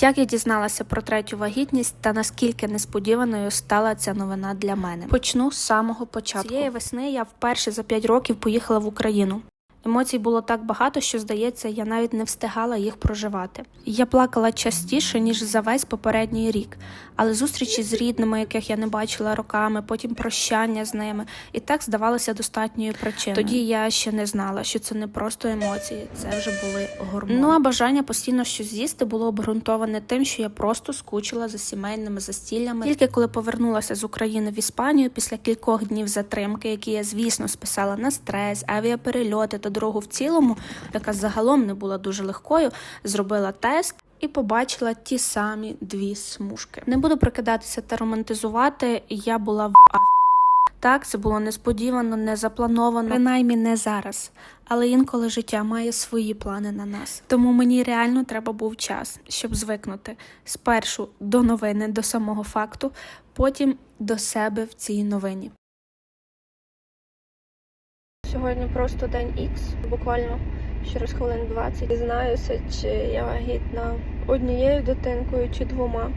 Як я дізналася про третю вагітність та наскільки несподіваною стала ця новина для мене? Почну з самого початку. Цієї весни я вперше за 5 років поїхала в Україну. Емоцій було так багато, що здається, я навіть не встигала їх проживати. Я плакала частіше ніж за весь попередній рік, але зустрічі з рідними, яких я не бачила роками, потім прощання з ними, і так здавалося достатньою причиною. Тоді я ще не знала, що це не просто емоції, це вже були гормони. Ну а бажання постійно щось з'їсти було обґрунтоване тим, що я просто скучила за сімейними застіллями. Тільки коли повернулася з України в Іспанію після кількох днів затримки, які я звісно списала на стрес, авіаперельоти та дорогу в цілому, яка загалом не була дуже легкою, зробила тест. І побачила ті самі дві смужки. Не буду прикидатися та романтизувати. Я була в а... Так, це було несподівано, не заплановано, принаймні не зараз. Але інколи життя має свої плани на нас. Тому мені реально треба був час, щоб звикнути спершу до новини, до самого факту, потім до себе в цій новині. Сьогодні просто день X, буквально через хвилин 20. Знаюся, чи я вагітна однією дитинкою чи двома.